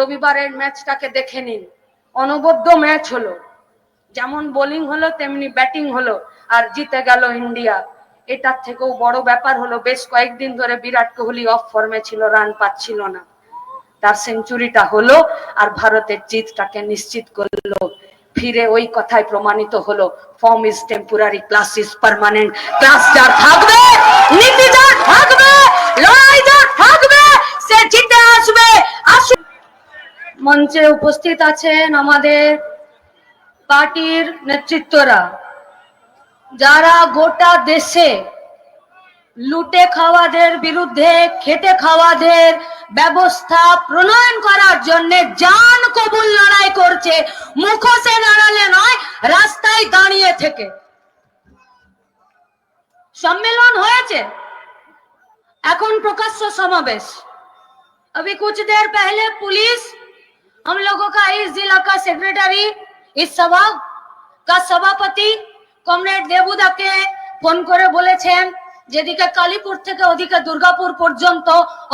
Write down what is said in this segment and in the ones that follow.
রবিবারের ম্যাচটাকে দেখে নিন। অনবদ্য ম্যাচ হলো। যেমন বোলিং হলো, তেমনি ব্যাটিং হলো আর জিতে গেল ইন্ডিয়া। এটার থেকেও বড় ব্যাপার হলো, বেশ কয়েকদিন ধরে বিরাট কোহলি অফ ফর্মে ছিল রান পাচ্ছিল না। তার সেঞ্চুরিটা হলো আর ভারতের জিতটাকে নিশ্চিত করল। ফিরে ওই কথায় প্রমাণিত হলো form is temporary class is permanent class যার থাকবে, নীতি যার থাকবে, লড়াই যার থাকবে, সে জিতে আসবে আসুন মঞ্চে উপস্থিত আছেন আমাদের পার্টির নেতৃত্বরা যারা গোটা দেশে লুটে খাওয়াদের বিরুদ্ধে খেটে খাওয়াদের ব্যবস্থা প্রণয়ন করার জন্য জান কবুল লড়াই করছে মুখোশে দাঁড়ালে নয় রাস্তায় দাঁড়িয়ে থেকে সম্মেলন হয়েছে এখন প্রকাশ্য সমাবেশ अभी कुछ देर पहले पुलिस हम लोगों का इस जिला का सेक्रेटरी इस सभा का सभापति কমরেড দেবুদাকে ফোন করে বলেছেন যেদিকে কালীপুর থেকে ওদিকে দুর্গাপুর পর্যন্ত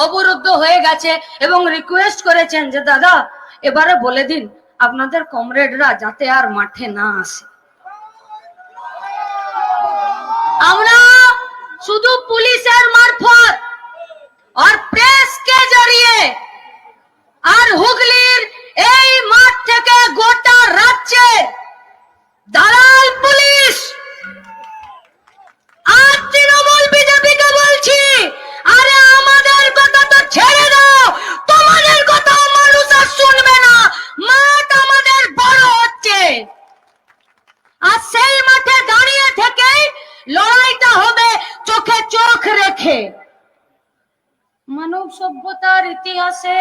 অবরুদ্ধ হয়ে গেছে এবং রিকোয়েস্ট করেছেন যে দাদা এবারে বলে দিন আপনাদের কমরেডরা যাতে আর মাঠে না আসে আমরা শুধু পুলিশের মারফত আর প্রেস কে জড়িয়ে আর হুগলির এই মাঠ থেকে গোটা রাজ্যে দালাল পুলিশ। আর তৃণমূল বিজেপিকে বলছি, আরে আমাদের কথা তো ছেড়ে দাও, তোমাদের কথা মানুষ আর শুনবে না। মাঠ আমাদের বড় হচ্ছে। আর সেই মাঠে দাঁড়িয়ে থেকেই লড়াইটা হবে চোখে চোখ রেখে। মানব সভ্যতার ইতিহাসে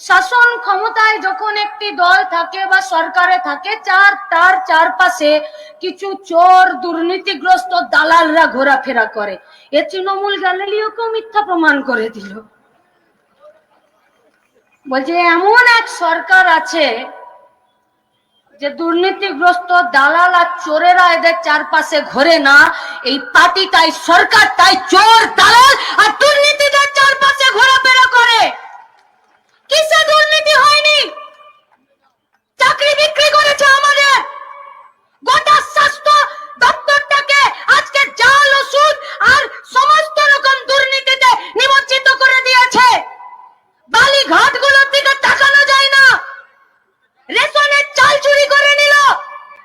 শাসন ক্ষমতায় যখন একটি দল থাকে বা সরকারে থাকে, চার, তার চারপাশে কিছু চোর, দুর্নীতিগ্রস্ত দালালরা ঘোরাফেরা করে। এ তৃণমূল গ্যালিলিওকেও মিথ্যা প্রমাণ করে দিল। বলছে, এমন এক সরকার আছে যে দুর্নীতিগ্রস্ত দালাল আর চোরেরা এদের চারপাশে ঘোরে না। এই পার্টি তাই সরকার, তাই চোর, দালাল আর দুর্নীতিদের চারপাশে ঘোরাফেরা কিসে দুর্নীতি হয়নি? চাকরি বিক্রি করেছে আমাদের গোটা স্বাস্থ্য দপ্তরটাকে আজকে জাল ওষুধ আর সমস্ত রকম দুর্নীতিতে নিমজ্জিত করে দিয়েছে বালি ঘাটগুলোর দিকে তাকানো যায় না রেশনের চাল চুরি করে নিল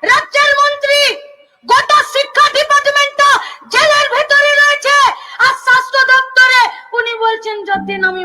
রাজ্যের মন্ত্রী গোটা শিক্ষা ডিপার্টমেন্টটা জেলের ভেতরে রয়েছে আর স্বাস্থ্য দপ্তরে উনি বলছেন যতদিন আমি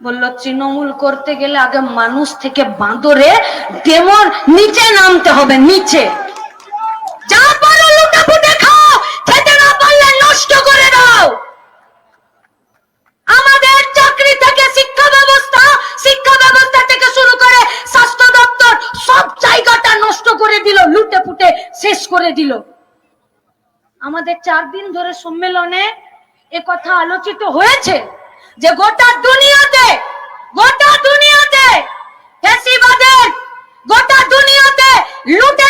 বলল, তৃণমূল করতে গেলে আগে মানুষ থেকে বাঁদরে ডেমর নিচে নামতে হবে, নিচে। যা খেতে না নষ্ট করে দাও। আমাদের চাকরি থেকে শিক্ষা ব্যবস্থা শিক্ষা ব্যবস্থা থেকে শুরু করে স্বাস্থ্য দপ্তর, সব জায়গাটা নষ্ট করে দিল, লুটে পুটে শেষ করে দিল। আমাদের চার দিন ধরে সম্মেলনে কথা আলোচিত হয়েছে। যে গোটা দুনিয়াতে গোটা দুনিয়াতে ফেসিবাদের গোটা দুনিয়াতে লুটেরাদের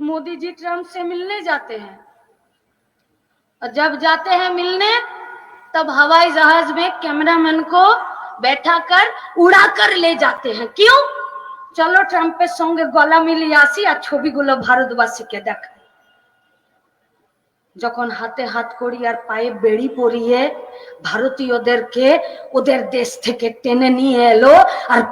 मोदी जी ट्रम्प से मिलने जाते हैं और जब जाते हैं मिलने तब हवाई जहाज में कैमरामैन को बैठा कर उड़ा कर ले जाते हैं क्यों চলো ট্রাম্পের সঙ্গে গলা মিলিয়ে আসি আর ছবিগুলো ভারতবাসীকে দেখাই যখন হাতে হাত করি আর পায়ে বেড়ি পরিয়ে ভারতীয়দেরকে ওদের দেশ থেকে টেনে নিয়ে এলো আর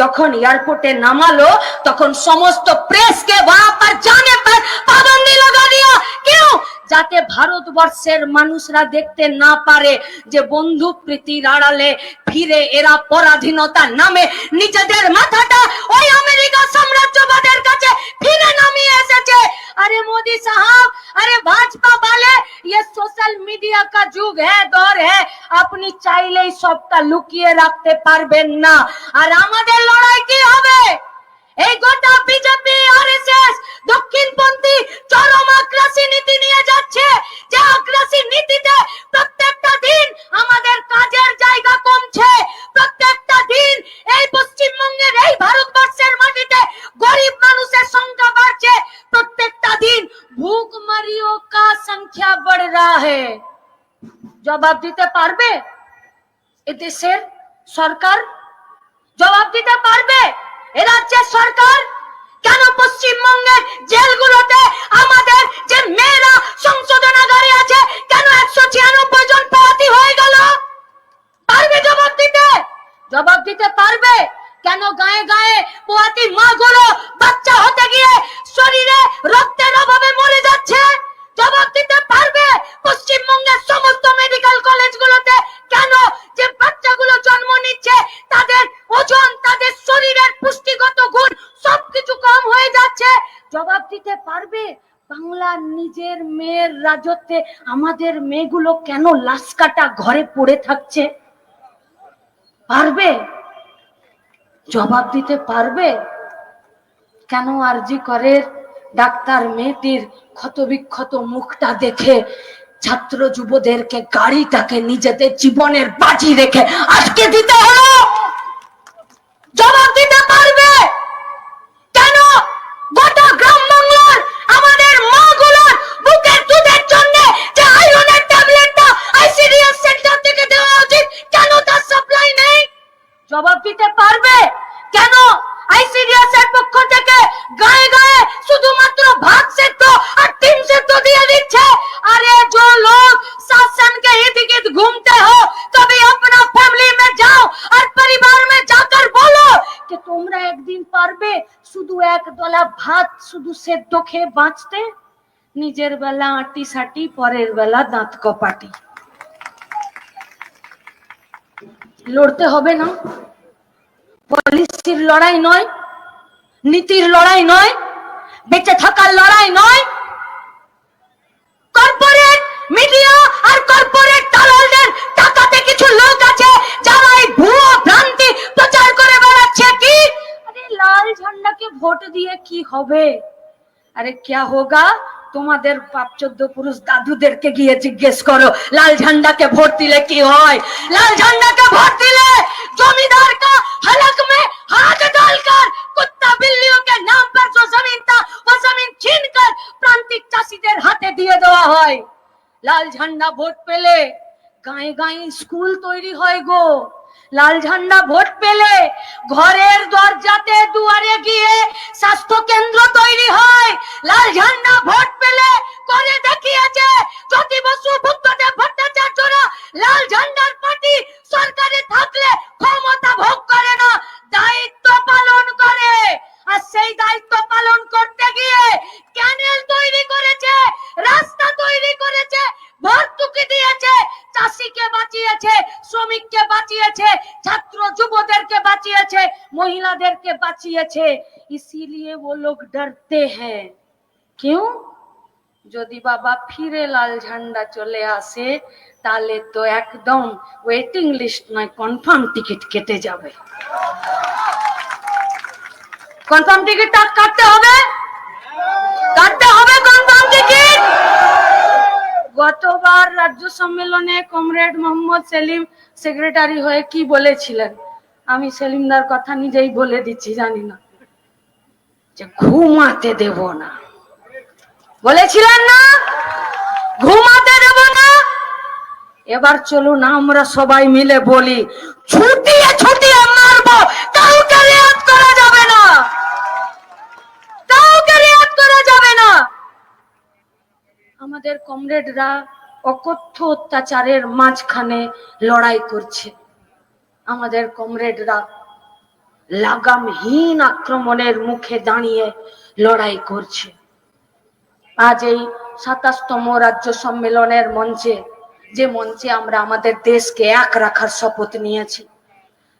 যখন এয়ারপোর্টে নামালো, তখন সমস্ত প্রেসকে বাপার জানে পর পাবন্দি লাগা দিও কেউ যাতে ভারতবর্ষের মানুষরা দেখতে না পারে যে বন্ধু প্রীতির আড়ালে ফিরে এরা পরাধীনতা নামে, নিজেদের মাথাটা ওই আমেরিকা সাম্রাজ্যবাদের কাছে ফিরে নামিয়ে अरे मोदी साहब अरे भाजपा वाले ये सोशल मीडिया का যুগ है দौর है আপনি চাইলেই সবটা লুকিয়ে রাখতে পারবেন না আর আমাদের লড়াই কি হবে এই গোটা বিজেপি আরএসএস দক্ষিণপন্থী চরম আগ্রাসী নীতি নিয়ে যাচ্ছে। যে আগ্রাসী নীতিতে প্রত্যেকটা দিন আমাদের কাজের জায়গা কমছে। প্রত্যেকটা দিন এই পশ্চিমবঙ্গের, এই ভারতবর্ষের মাটিতে গরিব মানুষের সংখ্যা বাড়ছে। প্রত্যেকটা দিন ভুকমারিও কা সংখ্যা বড় রা হে। জবাব দিতে পারবে? এদেশের সরকার জবাব দিতে পারবে? এ রাজ্যের সরকার কেন পশ্চিমবঙ্গের জেলগুলোতে আমাদের যে মেয়েরা সংশোধনাগারে আছে, কেন একশো ছিয়ানব্বই জন পাওয়াতি হয়ে গেল? পারবে জবাব দিতে? জবাব দিতে পারবে? কেন গায়ে গায়ে পোয়াতি মা গুলো বাচ্চা হতে গিয়ে শরীরে রক্তের অভাবে মরে যাচ্ছে? জবাব দিতে পারবে? পশ্চিমবঙ্গের সমস্ত মেডিকেল কলেজগুলোতে কেন যে বাচ্চাগুলো জন্ম নিচ্ছে, তাদের ওজন, তাদের শরীরের পুষ্টিগত গুণ সবকিছু কম হয়ে যাচ্ছে? জবাব দিতে পারবে? বাংলার নিজের মেয়ের রাজত্বে আমাদের মেয়েগুলো কেন লাশ কাটা ঘরে পড়ে থাকছে? পারবে? জবাব দিতে পারবে? কেন আরজি করে ডাক্তার মেয়েটির ক্ষত বিক্ষত মুখটা দেখে ছাত্র যুবদেরকে গাড়িটাকে নিজেদের জীবনের বাজি রেখে আটকে দিতে হলো। জবাব দিতে পারবে? কেন? গোটা গ্রাম বাংলার আমাদের মাগুলোর বুকের দুধের জন্য যে আয়রনের ট্যাবলেটটা আইসিডিএস সেন্টার থেকে দেওয়া উচিত, কেন তার সাপ্লাই নেই? জবাব দিতে পারবে? কেন? আইসিডিএস এর পক্ষ থেকে গায়ে গায়ে শুধুমাত্র ভাত সেদ্ধ আর ডিম সেদ্ধ দিয়ে দিচ্ছে अरे जो लोग शासन के हित हित घूमते हो कभी अपना फैमिली में जाओ और परिवार में जाकर बोलो कि তোমরা একদিন পারবে শুধু এক দলা ভাত শুধু সেদ্ধ খেয়ে বাঁচতে নিজের বেলা আটি সাটি পরের বেলা দাঁত কপাটি লড়তে হবে না পলিসির লড়াই নয় নীতির লড়াই নয় বেঁচে থাকার লড়াই নয় কর্পোরেট মিডিয়া আর কর্পোরেট দালালদের টাকাতে কিছু লোক আছে যারা এই ভুয়ো ভ্রান্তি প্রচার করে বেড়াচ্ছে কি আরে লাল ঝান্ডাকে ভোট দিয়ে কি হবে আরে क्या होगा তোমাদের পাপ চোদ্দ পুরুষ দাদুদেরকে গিয়ে জিজ্ঞেস করো, লাল ঝান্ডাকে ভোট দিলে কি হয়? লাল ঝান্ডাকে ভোট দিলে জমিদার কা হলক মে হাত ডালকার কুত্তা বিল্লিও কে নাম পর জো জমিন তা ও জমিন ছিন কর, প্রান্তিক চাষীদের হাতে দিয়ে দেওয়া হয়। লাল ঝান্ডা ভোট পেলে গায়ে গায়ে স্কুল তৈরি হয় গো। লাল ঝান্ডা ভোট পেলে ঘরের দরজাতে দুয়ারে গিয়ে স্বাস্থ্য কেন্দ্র বাঁচিয়েছে ইসিলিয়ে ও লোক ডরতে হ্যাঁ। কেউ? যদি বাবা ফিরে লাল ঝান্ডা চলে আসে, তাহলে তো একদম ওয়েটিং লিস্ট নয় কনফার্ম টিকিট কেটে যাবে। কনফার্ম টিকিটটা কাটতে হবে? কাটতে হবে কনফার্ম টিকিট গতবার রাজ্য সম্মেলনে কমরেড মোহাম্মদ সেলিম সেক্রেটারি হয়ে কি বলেছিলেন? আমি সেলিমদার কথা নিজেই বলে দিচ্ছি, জানি না। যে ঘুমাতে দেব না। বলেছিলেন না? ঘুমাতে দেব না? এবার চলুন, আমরা সবাই মিলে বলি, ছুটিয়ে ছুটিয়ে মারবো, কাউকে রেয়াত করা যাবে না। কাউকে রেয়াত করা যাবে না। আমাদের কমরেডরা অকথ্য অত্যাচারের মাঝখানে লড়াই করছে। আমাদের কমরেডরা লাগামহীন আক্রমণের মুখে দাঁড়িয়ে লড়াই করছে। আজ এই সাতাশতম রাজ্য সম্মেলনের মঞ্চে, যে মঞ্চে আমরা আমাদের দেশকে এক রাখার শপথ নিয়েছি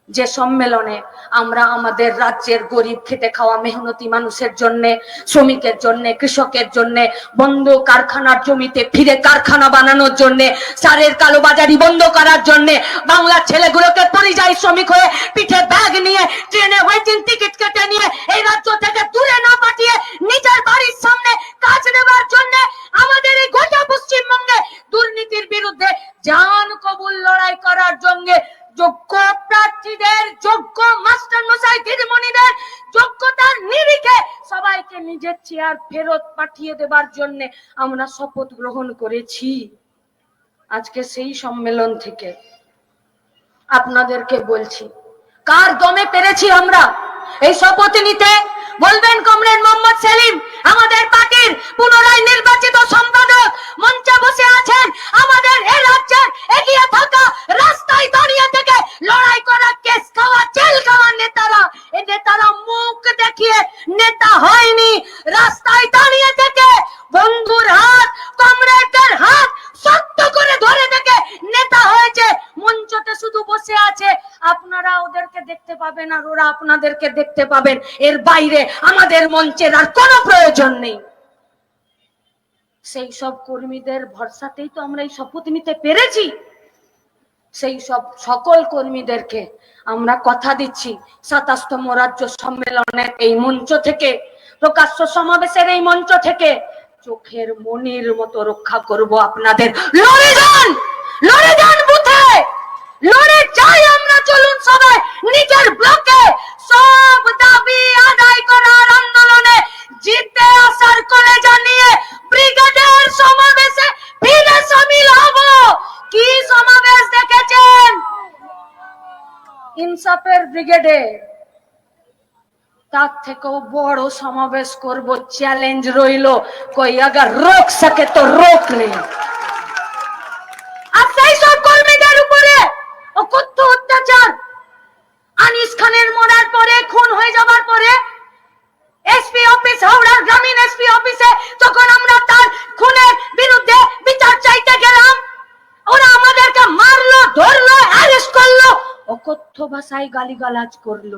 যে সম্মেলনে আমরা আমাদের রাজ্যের গরিব খেটে খাওয়া মেহনতি মানুষের জন্য, শ্রমিকের জন্য, কৃষকের জন্য, বন্ধ কারখানার জমিতে ফিরে কারখানা বানানোর জন্য, সারের কালোবাজারি বন্ধ করার জন্য, বাংলার ছেলেগুলোকে পরিযায়ী শ্রমিক হয়ে পিঠে ব্যাগ নিয়ে, ট্রেনে ওয়েটিং টিকিট কেটে নিয়ে এই রাজ্য থেকে দূরে চেয়ার ফেরত পাঠিয়ে দেবার জন্য আমরা শপথ গ্রহণ করেছি। আজকে সেই সম্মেলন থেকে আপনাদেরকে বলছি, কার দমে পেরেছি আমরা এই শপথ নিতে? বলবেন কমরেড মোহাম্মদ সেলিম, আমাদের পার্টির পুনরায় নির্বাচিত সম্পাদক মঞ্চে বসে আছেন, আমাদের এ রাজ্যের এগিয়ে থাকা রাস্তায় দাঁড়িয়ে থেকে লড়াই করা কেস খাওয়া জেল খাওয়া নেতারা এ নেতারা মুখ দেখিয়ে নেতা হয়নি রাস্তায় দাঁড়িয়ে থেকে বন্ধুর হাত কমরেডদের হাত শক্ত করে ধরে থেকে নেতা হয়েছে মঞ্চতে শুধু বসে আছে আপনারা ওদেরকে ওরা আপনাদেরকে দেখতে পাবেন। এর বাইরে আমাদের মঞ্চের আর কোনো প্রয়োজন নেই। সেই সব কর্মীদের ভরসাতেই তো আমরা এই শপথ নিতে পেরেছি। সেই সব সকল কর্মীদেরকে আমরা কথা দিচ্ছি। সাতাশতম রাজ্য সম্মেলনের এই মঞ্চ থেকে, প্রকাশ্য সমাবেশের এই মঞ্চ থেকে চোখের মনির মতো রক্ষা করব আপনাদের। লড়ে যান! লড়ে যান বুথে! লড়ে আমরা চলুন সবাই নিজের ব্লকে সব দাবি আদায় করার আন্দোলনে জিতে আসার করে জানিয়ে ব্রিগেডের সমাবেশে ফিরে সামিল হব। কি সমাবেশ দেখেছেন? ইনসাফের ব্রিগেডে। তার থেকেও বড় সমাবেশ করব চ্যালেঞ্জ রইল, কই আগার রোক সকে তো রোক লে আর সেই সব কর্মীদের উপরে অকথ্য অত্যাচার আনিস খানের মরার পরে, খুন হয়ে যাবার পরে এসপি অফিস হাওড়ার গ্রামীণ এসপি অফিসে যখন আমরা তার খুনের বিরুদ্ধে বিচার চাইতে গেলাম, ওরা আমাদেরকে মারলো, ধরলো অ্যারেস্ট করল অকথ্য ভাষায় গালিগালাজ করল।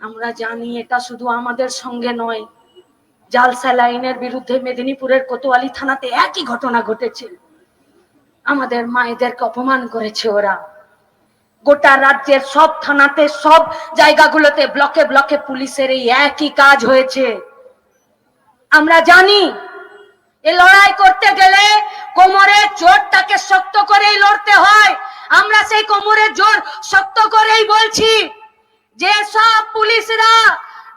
আমরা জানি এটা শুধু আমাদের সঙ্গে নয় জাল স্যালাইনের বিরুদ্ধে মেদিনীপুরের কোতোয়ালি থানাতে একই ঘটনা ঘটেছে। আমাদের মায়েদেরকে অপমান করেছে ওরা। গোটা রাজ্যের সব থানাতে, সব জায়গাগুলোতে ব্লকে ব্লকে পুলিশের এই একই কাজ হয়েছে। আমরা জানি, এ লড়াই করতে গেলে কোমরের জোরটাকে শক্ত করেই লড়তে হয়। আমরা সেই কোমরের জোর শক্ত করেই বলছি যে সব পুলিশরা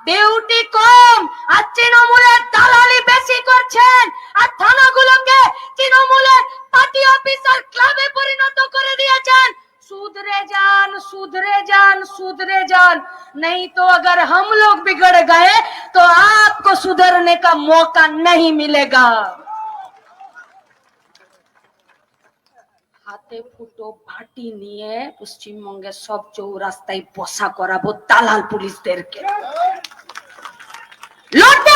ডিউটি কম আর তৃণমূলের দালালি বেশি করছেন আর থানাগুলোকে তৃণমূলের পার্টি অফিসার ক্লাবে পরিণত করে দিয়েছেন। सुधरे जान सुधरे जान सुधरे जान नहीं तो अगर हम लोग बिगड़ गए तो आपको सुधरने का मौका नहीं मिलेगा হাতে ফুটো ভাটি নিয়ে পশ্চিমবঙ্গের সব চৌরাস্তায় বসা করাবো দালাল পুলিশদেরকে লড়তে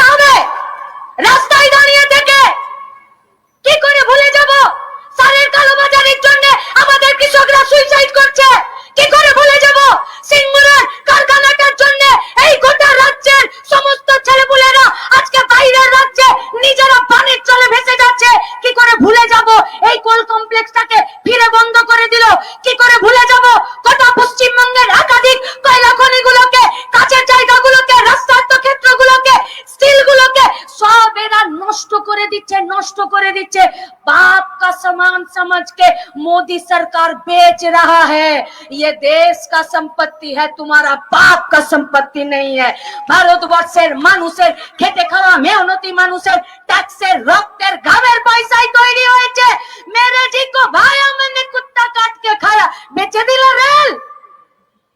सरकार बेच रहा है ये देश का संपत्ति है तुम्हारा बाप का संपत्ति नहीं है ভারতবর্ষের মানুষের খেটে খাওয়া মেহনতি মানুষের ট্যাক্সের রক্তের ঘামের পয়সায় তৈরি হয়েছে মেরে জি কো ভাই আমনে কুত্তা কাট কে খায়া বেচে দিল রেল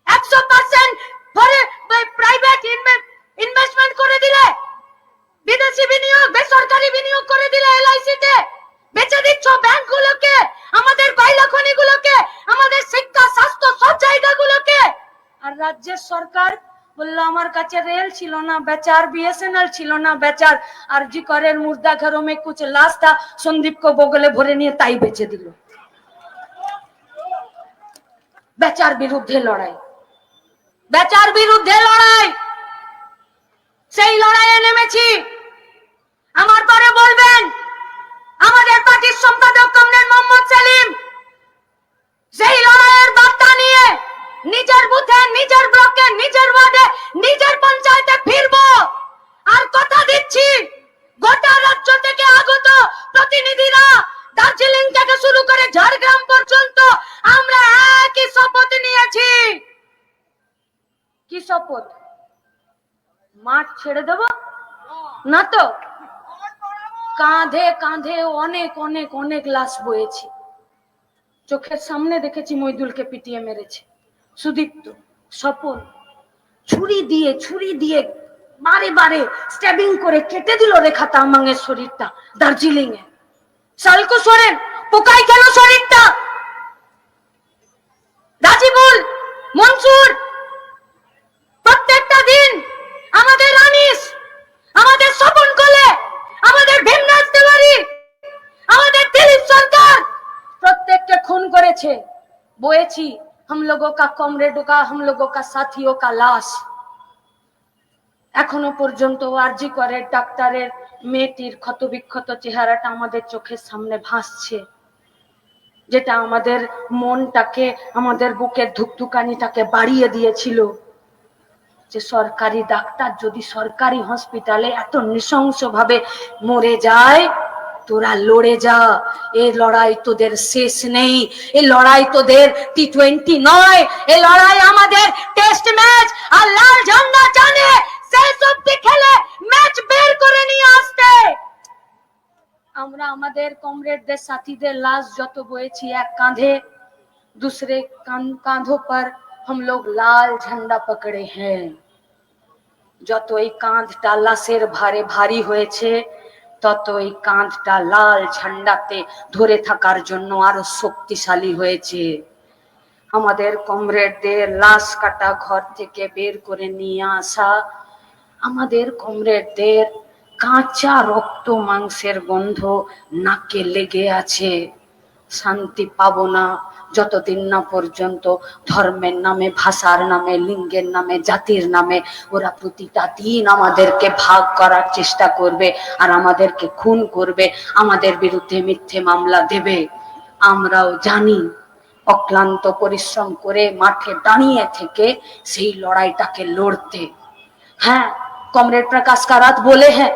একশো পার্সেন্ট ধরে প্রাইভেট ইনভেস্টমেন্ট করে দিলে বিদেশি বিনিয়োগ বেসরকারি বিনিয়োগ করে দিলে এলআইসি তে বেচে দিচ্ছ ব্যাংক গুলোকে আমাদের কয়লা খনিগুলোকে আমাদের শিক্ষা, স্বাস্থ্য, সব জায়গাগুলোকে। আর রাজ্যের সরকার বলল, আমার কাছে রেল ছিল না, বেচার বিএসএনএল ছিল না, বেচার। আর জি করের মুর্দা ঘরো মে কুছ সন্দীপ কো বগলে ভরে নিয়ে তাই বেচে দিল। বেচার বিরুদ্ধে লড়াই। বেচার বিরুদ্ধে লড়াই। সেই লড়াইয়ে নেমেছি। আমার পরে বলবেন আমাদের পার্টির সম্পাদক কমরেড মোহাম্মদ সেলিম। সেই লড়াইয়ের বার্তা নিয়ে নিজের বুথে, নিজের ব্লকে, নিজের ওয়ার্ডে, নিজের পঞ্চায়েতে ফিরবো। আর কথা দিচ্ছি, গোটা রাজ্য থেকে আগত প্রতিনিধিরা দার্জিলিং থেকে শুরু করে ঝাড়গ্রাম পর্যন্ত আমরা একই শপথ নিয়েছি। কি শপথ? মাঠ ছেড়ে দেব? না তো? কাঁধে কাঁধে অনেক অনেক অনেক লাশ বয়েছি। চোখের সামনে দেখেছি মইদুলকে পিটিয়ে মেরেছে। সুদীপ্ত, স্বপন, ছুরি দিয়ে ছুরি দিয়ে বারে বারে স্ট্যাবিং করে কেটে দিল রেখা তামাংয়ের শরীরটা দার্জিলিং এ সালকো সরেন পোকাই গেল শরীরটা? রাজিবুল, মনসুর খুন করেছে বয়েছি हम लोगों का कमरेडों का हम लोगों का साथियों का लाश এখনো পর্যন্ত আরজি করে ডাক্তারের মেয়েটির ক্ষতবিক্ষত চেহারাটা আমাদের চোখের সামনে ভাসছে যেটা আমাদের মনটাকে আমাদের বুকের ধুকধুকানিটাকে বাড়িয়ে দিয়েছিল যে সরকারি ডাক্তার যদি সরকারি হসপিটালে এত নৃশংস ভাবে মরে যায় তোরা লড়ে যা এই লড়াই তোদের শেষ নেই এই লড়াই তোদের টি টোয়েন্টি নয় এই লড়াই আমাদের টেস্ট ম্যাচ আর লাল ঝান্ডা জানে শেষ অব্দি খেলে ম্যাচ বের করে নিয়ে আসতে আমরা আমাদের কমরেডদের সাথীদের লাশ যত বয়েছি এক কাঁধে दूसरे कान- कांधों पर हम लोग लाल झंडा पकड़े हैं যত এই কাঁধটা লাশের ভারে ভারী হয়েছে তত এই কাঁধটা লাল ঝান্ডাতে ধরে থাকার জন্য আরও শক্তিশালী হয়েছে। আমাদের কমরেডদের লাশ কাটা ঘর থেকে বের করে নিয়ে আসা, আমাদের কমরেডদের কাঁচা রক্ত মাংসের গন্ধ নাকে লেগে আছে। শান্তি পাবো না যতদিন না পর্যন্ত ধর্মের নামে ভাষার নামে লিঙ্গের নামে জাতির নামে ওরা প্রতিটা দিন আমাদেরকে ভাগ করার চেষ্টা করবে আর আমাদেরকে খুন করবে আমাদের বিরুদ্ধে মিথ্যে মামলা দেবে আমরাও জানি অক্লান্ত পরিশ্রম করে মাঠে দাঁড়িয়ে থেকে সেই লড়াইটাকে লড়তে हाँ कॉमरेड प्रकाश कारात बोले हैं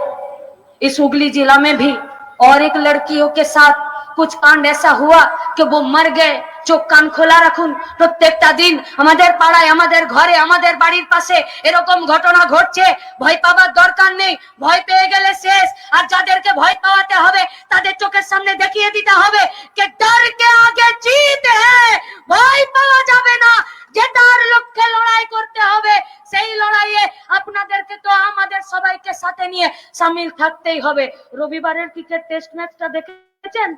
इस हुगली जिला में भी और एक लड़कियों के साथ कुछ कांड ऐसा हुआ कि वो मर गए চোখ কান খোলা রাখুন প্রত্যেকটা দিন আমাদের পাড়ায় আমাদের ঘরে আমাদের বাড়ির পাশে এরকম ঘটনা ঘটছে ভয় পাওয়ার দরকার নেই ভয় পেয়ে গেলে শেষ আর যাদেরকে ভয় পাওয়াতে হবে তাদের চোখের সামনে দেখিয়ে দিতে হবে কে ডর কে আগে জিত হ্যাঁ ভয় পাওয়া যাবে না জেতার লক্ষ্যে লড়াই করতে হবে সেই লড়াইয়ে আপনাদেরকে তো আমাদের সবাইকে সাথে নিয়ে সামিল থাকতেই হবে রবিবারের ক্রিকেট টেস্ট ম্যাচটা দেখেছেন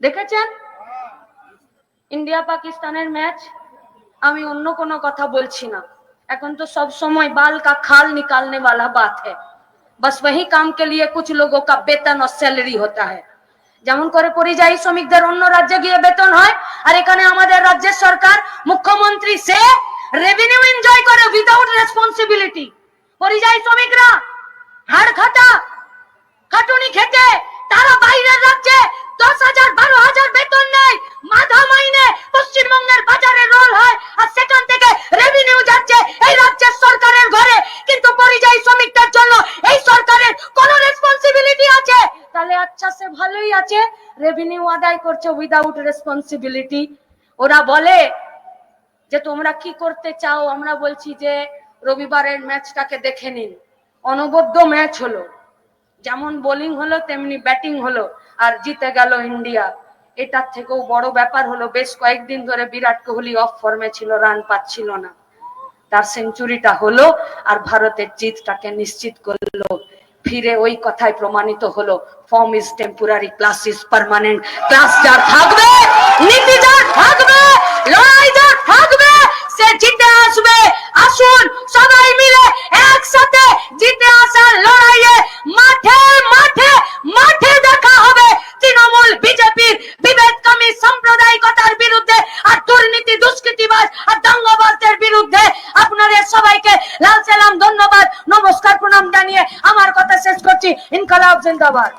দেখেছেন ইন্ডিয়া পাকিস্তানের ম্যাচ আমি অন্য কোনো কথা বলছি না এখন তো सब समय बाल का खाल निकालने वाला बात है बस वही काम के लिए कुछ लोगों का वेतन और सैलरी होता है যেমন করে পরিযায়ী শ্রমিকদের অন্য রাজ্যে গিয়ে বেতন হয় আর এখানে আমাদের রাজ্যের সরকার মুখ্যমন্ত্রী সে রেভিনিউ এনজয় করে উইদাউট রেসপন্সিবিলিটি পরিযায়ী শ্রমিকরা হাড় খাটা করছে উইদাউট রেসপন্সিবিলিটি ওরা বলে যে, তোমরা কি করতে চাও? আমরা বলছি যে, রবিবারের ম্যাচটাকে দেখে নিন। অনবদ্য ম্যাচ হলো। যেমন বোলিং হলো, তেমনি ব্যাটিং হলো, আর জিতে গেল ইন্ডিয়া। এটার থেকেও বড় ব্যাপার হলো, বেশ কয়েকদিন ধরে বিরাট কোহলি অফ ফর্মে ছিল রান পাচ্ছিল না। তার সেঞ্চুরিটা হলো, আর ভারতের জিতটাকে নিশ্চিত করল। ফিরে ওই কথাই প্রমাণিত হলো form is temporary class is permanent class যার থাকবে, নীতি যার থাকবে, লড়াই যার থাকবে, সে জিতে আসবে। আসুন সবাই মিলে একসাথে জিতে আসার লড়াইয়ে মাঠে মাঠে মাঠে দেখা হবে। তৃণমূল, বিজেপির বিভেদকামী সাম্প্রদায়িকতার বিরুদ্ধে আর দুর্নীতি, দুষ্কৃতিবাজ আর দাঙ্গাবাজদের বিরুদ্ধে আপনাদের সবাইকে লাল সালাম, ধন্যবাদ, নমস্কার, প্রণাম জানিয়ে আমার কথা শেষ করছি। ইনকালাব জিন্দাবাদ।